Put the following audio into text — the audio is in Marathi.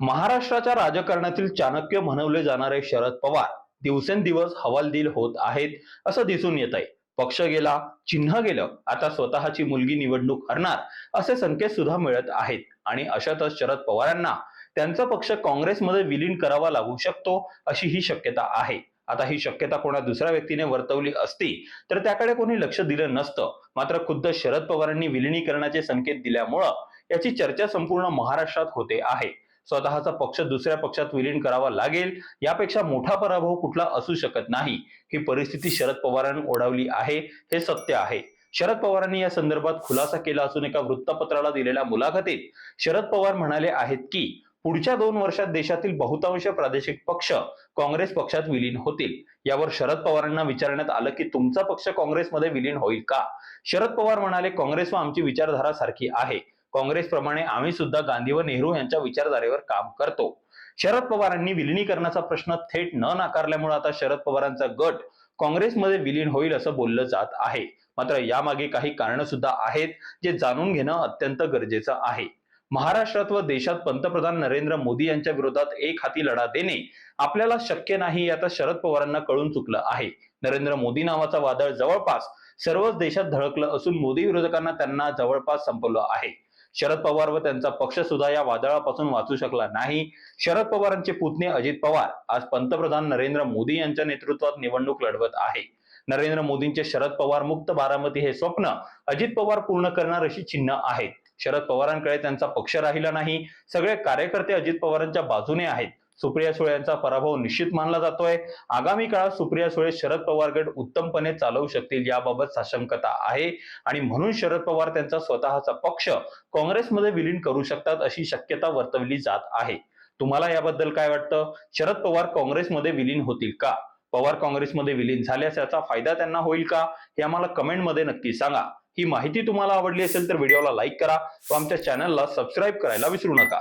महाराष्ट्राच्या राजकारणातील चाणक्य म्हणवले जाणारे शरद पवार दिवसेंदिवस हवालदिल होत आहेत असं दिसून येत आहे पक्ष गेला चिन्ह गेलं आता स्वतःची मुलगी निवडणूक हरणार असे संकेत सुद्धा मिळत आहेत. आणि अशातच शरद पवारांना त्यांचा पक्ष काँग्रेसमध्ये विलीन करावा लागू शकतो अशी ही शक्यता आहे. आता ही शक्यता कोणा दुसऱ्या व्यक्तीने वर्तवली असती तर त्याकडे कोणी लक्ष दिलं नसतं. मात्र खुद्द शरद पवारांनी विलिनीकरणाचे संकेत दिल्यामुळं याची चर्चा संपूर्ण महाराष्ट्रात होते आहे. स्वतःचा पक्ष दुसऱ्या पक्षात विलीन करावा लागेल. यापेक्षा मोठा पराभव कुठला असू शकत नाही. ही परिस्थिती शरद पवारांनी ओढावली आहे. हे सत्य आहे. शरद पवारांनी या संदर्भात खुलासा केला असून एका वृत्तपत्राला दिलेल्या मुलाखतीत शरद पवार म्हणाले आहेत की पुढच्या दोन वर्षात देशातील बहुतांश प्रादेशिक पक्ष काँग्रेस पक्षात विलीन होतील. यावर शरद पवारांना विचारण्यात आलं की तुमचा पक्ष काँग्रेसमध्ये विलीन होईल का? शरद पवार म्हणाले काँग्रेस व आमची विचारधारा सारखी आहे. काँग्रेसप्रमाणे आम्ही सुद्धा गांधी व नेहरू यांच्या विचारधारेवर काम करतो. शरद पवारांनी विलिनीकरणाचा प्रश्न थेट न नाकारल्यामुळे आता शरद पवारांचा गट काँग्रेसमध्ये विलीन होईल असं बोललं जात आहे. मात्र यामागे काही कारण सुद्धा आहेत जे जाणून घेणं अत्यंत गरजेचं आहे. महाराष्ट्रात व देशात पंतप्रधान नरेंद्र मोदी यांच्या विरोधात एक हाती लढा देणे आपल्याला शक्य नाही आता शरद पवारांना कळून चुकलं आहे. नरेंद्र मोदी नावाचा वादळ जवळपास सर्वच देशात धडकलं असून मोदी विरोधकांना त्यांना जवळपास संपवलं आहे. शरद पवार व त्यांचा पक्ष सुद्धा या वादळापासून वाचू शकला नाही. शरद पवारांचे पुतणे अजित पवार आज पंतप्रधान नरेंद्र मोदी यांच्या नेतृत्वात निवडणूक लढवत आहे. नरेंद्र मोदींचे शरद पवार मुक्त बारामती हे स्वप्न अजित पवार पूर्ण करणार अशी चिन्ह आहेत. शरद पवारांकडे त्यांचा पक्ष राहिला नाही. सगळे कार्यकर्ते अजित पवारांच्या बाजूने आहेत. सुप्रिया सुळे यांचा पराभव निश्चित मानला जातोय. आगामी काळात सुप्रिया सुळे शरद पवार गट उत्तमपणे चालवू शकतील याबाबत साशंकता आहे. आणि म्हणून शरद पवार त्यांचा स्वतःचा पक्ष काँग्रेसमध्ये विलीन करू शकतात अशी शक्यता वर्तवली जात आहे. तुम्हाला याबद्दल काय वाटतं? शरद पवार काँग्रेसमध्ये विलीन होतील का? पवार काँग्रेसमध्ये विलीन झाल्यास याचा फायदा त्यांना होईल का? हे आम्हाला कमेंटमध्ये नक्की सांगा. ही माहिती तुम्हाला आवडली असेल तर व्हिडिओला लाईक करा व आमच्या चॅनलला सबस्क्राईब करायला विसरू नका.